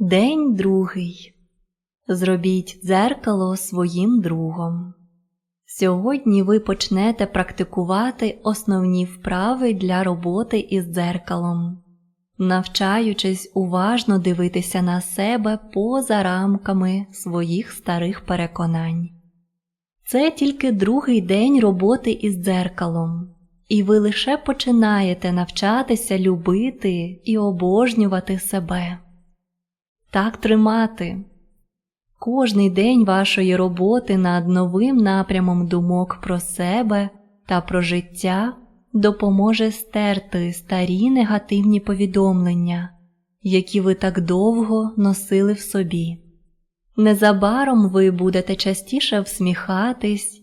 День другий. Зробіть дзеркало своїм другом. Сьогодні ви почнете практикувати основні вправи для роботи із дзеркалом, навчаючись уважно дивитися на себе поза рамками своїх старих переконань. Це тільки другий день роботи із дзеркалом, і ви лише починаєте навчатися любити і обожнювати себе. Так тримати. Кожний день вашої роботи над новим напрямом думок про себе та про життя допоможе стерти старі негативні повідомлення, які ви так довго носили в собі. Незабаром ви будете частіше всміхатись,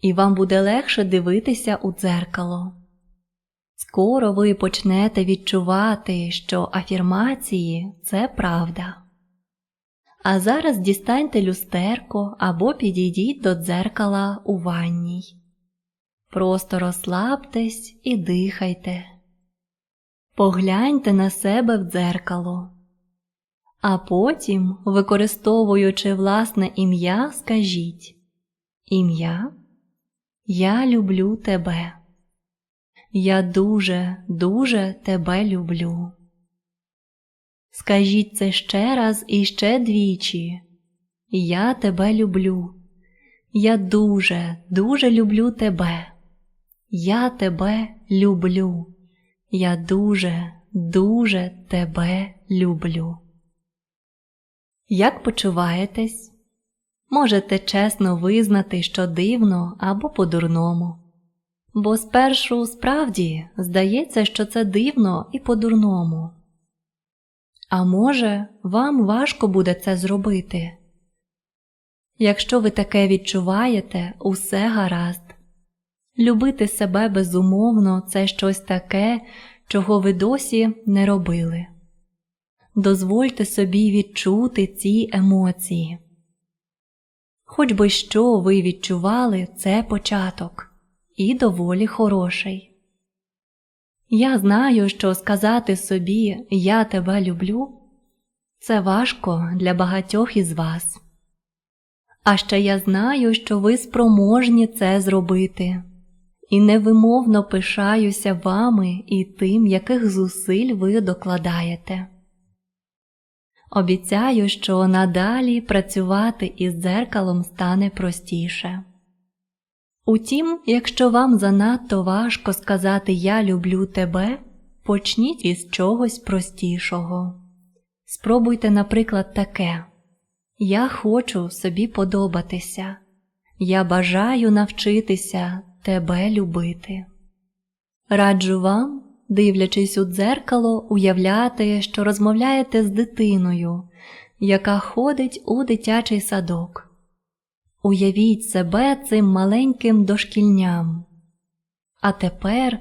і вам буде легше дивитися у дзеркало. Скоро ви почнете відчувати, що афірмації це правда. А зараз дістаньте люстерко або підійдіть до дзеркала у ванній. Просто розслабтесь і дихайте. Погляньте на себе в дзеркало. А потім, використовуючи власне ім'я, скажіть Ім'я Я люблю тебе. Я дуже, дуже тебе люблю. Скажіть це ще раз і ще двічі. Я тебе люблю. Я дуже, дуже люблю тебе. Я тебе люблю. Я дуже, дуже тебе люблю. Як почуваєтесь? Можете чесно визнати, що дивно або по-дурному. Бо спершу справді здається, що це дивно і по-дурному. А може, вам важко буде це зробити. Якщо ви таке відчуваєте, усе гаразд. Любити себе безумовно це щось таке, чого ви досі не робили. Дозвольте собі відчути ці емоції. Хоч би що ви відчували, це початок і доволі хороший. Я знаю, що сказати собі Я тебе люблю це важко для багатьох із вас. А ще я знаю, що ви спроможні це зробити, і невимовно пишаюся вами і тим, яких зусиль ви докладаєте. Обіцяю, що надалі працювати із дзеркалом стане простіше. Утім, якщо вам занадто важко сказати Я люблю тебе, почніть із чогось простішого. Спробуйте, наприклад, таке Я хочу собі подобатися, я бажаю навчитися тебе любити. Раджу вам, дивлячись у дзеркало, уявляти, що розмовляєте з дитиною, яка ходить у дитячий садок. Уявіть себе цим маленьким дошкільням. А тепер,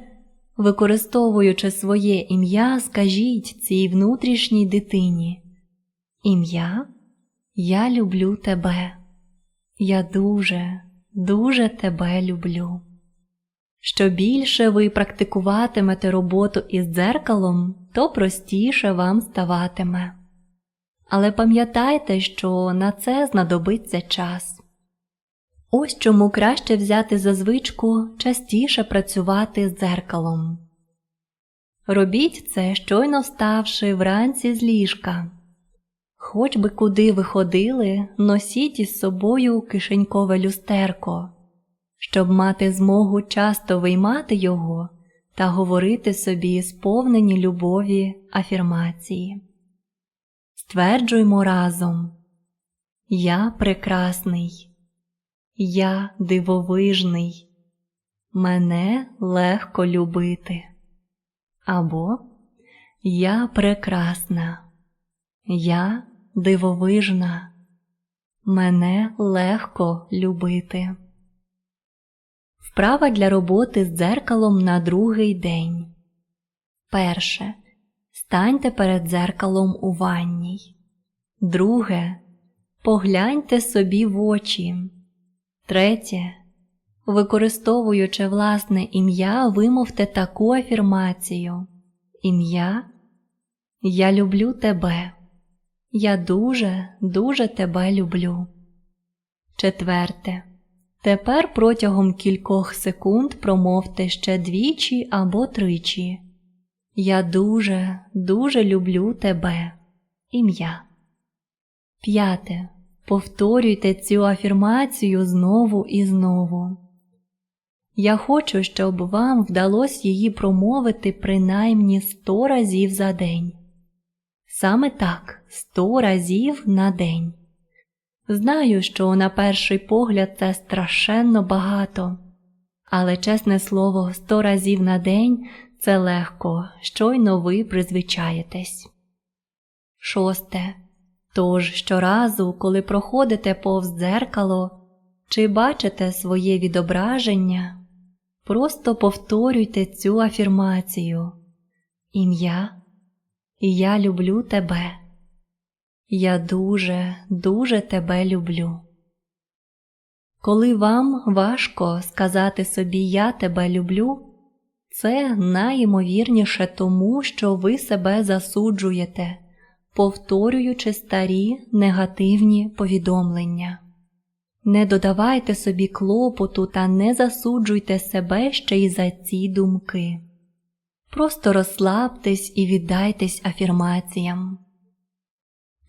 використовуючи своє ім'я, скажіть цій внутрішній дитині Ім'я Я люблю тебе. Я дуже, дуже тебе люблю. Що більше ви практикуватимете роботу із дзеркалом, то простіше вам ставатиме. Але пам'ятайте, що на це знадобиться час. Ось чому краще взяти за звичку частіше працювати з дзеркалом. Робіть це, щойно вставши вранці з ліжка. Хоч би куди ви ходили, носіть із собою кишенькове люстерко, щоб мати змогу часто виймати його та говорити собі сповнені любові афірмації. Стверджуймо разом Я прекрасний. Я дивовижний, мене легко любити. Або Я прекрасна, я дивовижна, мене легко любити. Вправа для роботи з дзеркалом на другий день. Перше. Станьте перед дзеркалом у ванній. Друге. Погляньте собі в очі. Третє. Використовуючи власне ім'я, вимовте таку афірмацію Ім'я Я люблю тебе. Я дуже, дуже тебе люблю. Четверте. Тепер протягом кількох секунд промовте ще двічі або тричі. Я дуже, дуже люблю тебе. Ім'я. П'яте. Повторюйте цю афірмацію знову і знову. Я хочу, щоб вам вдалося її промовити принаймні сто разів за день. Саме так, сто разів на день. Знаю, що на перший погляд це страшенно багато, але, чесне слово, сто разів на день це легко, щойно ви призвичаєтесь. Шосте. Тож щоразу, коли проходите повз дзеркало чи бачите своє відображення, просто повторюйте цю афірмацію. Ім'я Я люблю тебе. Я дуже, дуже тебе люблю. Коли вам важко сказати собі Я тебе люблю, це найімовірніше тому, що ви себе засуджуєте, повторюючи старі негативні повідомлення. Не додавайте собі клопоту та не засуджуйте себе ще й за ці думки. Просто розслабтесь і віддайтесь афірмаціям.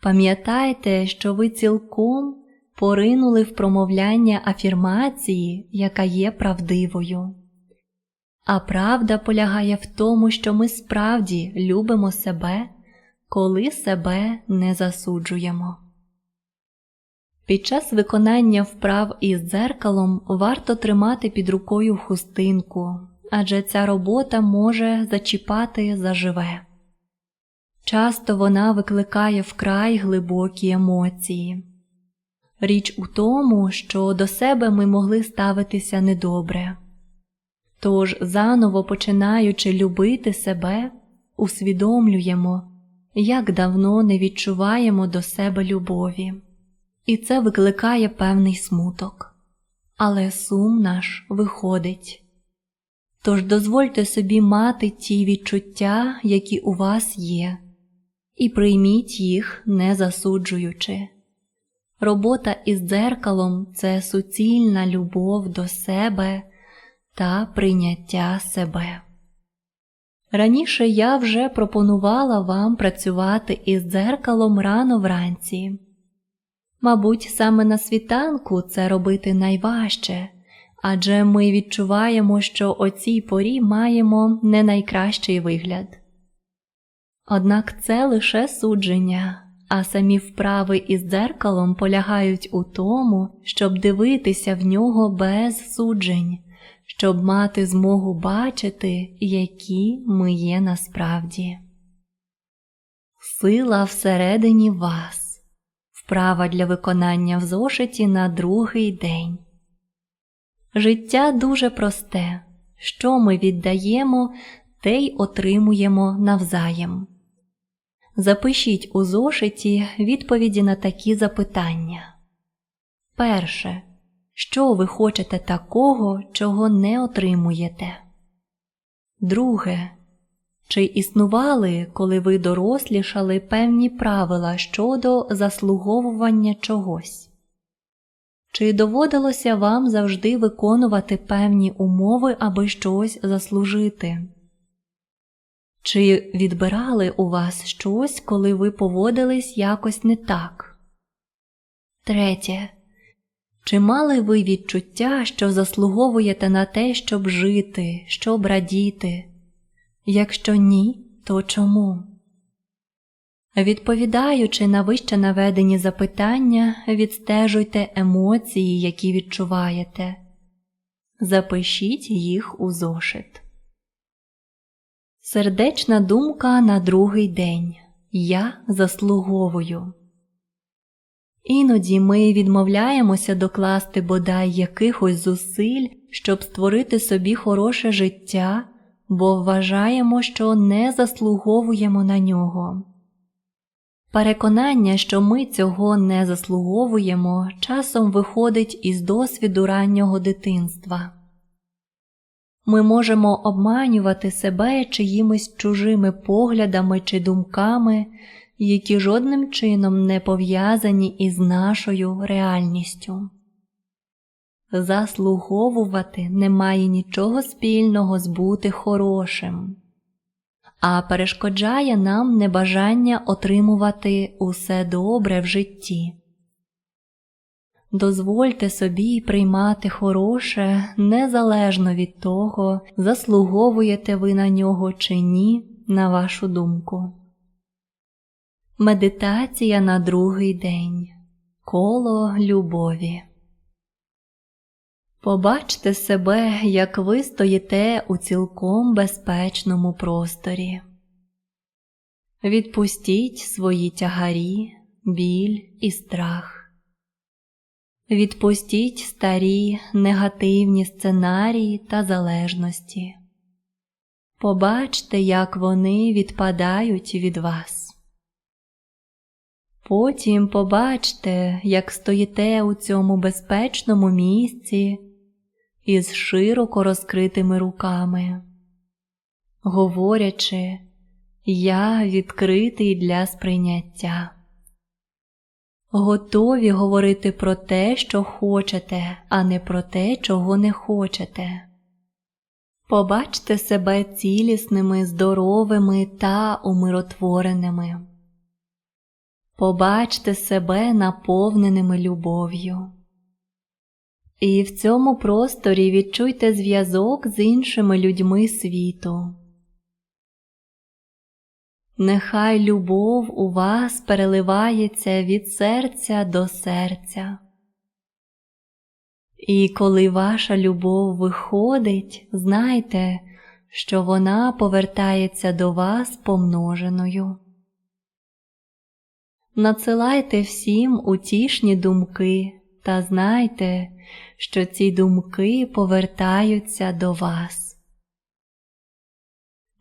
Пам'ятайте, що ви цілком поринули в промовляння афірмації, яка є правдивою. А правда полягає в тому, що ми справді любимо себе, коли себе не засуджуємо. Під час виконання вправ із дзеркалом варто тримати під рукою хустинку, адже ця робота може зачіпати заживе. Часто вона викликає вкрай глибокі емоції. Річ у тому, що до себе ми могли ставитися недобре. Тож, заново починаючи любити себе, усвідомлюємо, як давно не відчуваємо до себе любові, і це викликає певний смуток. Але сум наш виходить. Тож дозвольте собі мати ті відчуття, які у вас є, і прийміть їх, не засуджуючи. Робота із дзеркалом це суцільна любов до себе та прийняття себе. Раніше я вже пропонувала вам працювати із дзеркалом рано вранці. Мабуть, саме на світанку це робити найважче, адже ми відчуваємо, що о цій порі маємо не найкращий вигляд. Однак це лише судження, а самі вправи із дзеркалом полягають у тому, щоб дивитися в нього без суджень, щоб мати змогу бачити, які ми є насправді. Сила всередині вас, вправа для виконання в зошиті на другий день. Життя дуже просте. Що ми віддаємо, те й отримуємо навзаєм. Запишіть у зошиті відповіді на такі запитання. Перше. Що ви хочете такого, чого не отримуєте? Друге. Чи існували, коли ви дорослішали певні правила щодо заслуговування чогось? Чи доводилося вам завжди виконувати певні умови, аби щось заслужити? Чи відбирали у вас щось, коли ви поводились якось не так? Третє. Чи мали ви відчуття, що заслуговуєте на те, щоб жити, щоб радіти? Якщо ні, то чому? Відповідаючи на вище наведені запитання, відстежуйте емоції, які відчуваєте. Запишіть їх у зошит. Сердечна думка на другий день Я заслуговую. Іноді ми відмовляємося докласти бодай якихось зусиль, щоб створити собі хороше життя, бо вважаємо, що не заслуговуємо на нього. Переконання, що ми цього не заслуговуємо, часом виходить із досвіду раннього дитинства. Ми можемо обманювати себе чиїмись чужими поглядами чи думками, які жодним чином не пов'язані із нашою реальністю. Заслуговувати не має нічого спільного з бути хорошим, а перешкоджає нам небажання отримувати усе добре в житті. Дозвольте собі приймати хороше незалежно від того, заслуговуєте ви на нього чи ні, на вашу думку. Медитація на другий день. Коло любові. Побачте себе, як ви стоїте у цілком безпечному просторі. Відпустіть свої тягарі, біль і страх. Відпустіть старі негативні сценарії та залежності. Побачте, як вони відпадають від вас. Потім побачте, як стоїте у цьому безпечному місці із широко розкритими руками, говорячи, я відкритий для сприйняття. Готові говорити про те, що хочете, а не про те, чого не хочете. Побачте себе цілісними, здоровими та умиротвореними. Побачте себе наповненими любов'ю. І в цьому просторі відчуйте зв'язок з іншими людьми світу. Нехай любов у вас переливається від серця до серця. І коли ваша любов виходить, знайте, що вона повертається до вас помноженою. Надсилайте всім утішні думки та знайте, що ці думки повертаються до вас.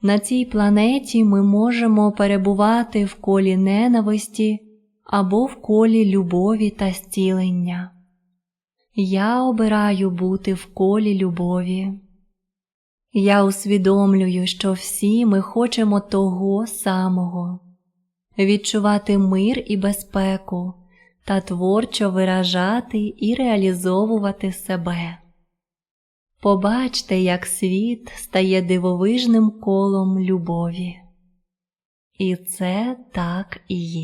На цій планеті ми можемо перебувати в колі ненависті або в колі любові та зцілення. Я обираю бути в колі любові. Я усвідомлюю, що всі ми хочемо того самого відчувати мир і безпеку та творчо виражати і реалізовувати себе. Побачте, як світ стає дивовижним колом любові. І це так і є.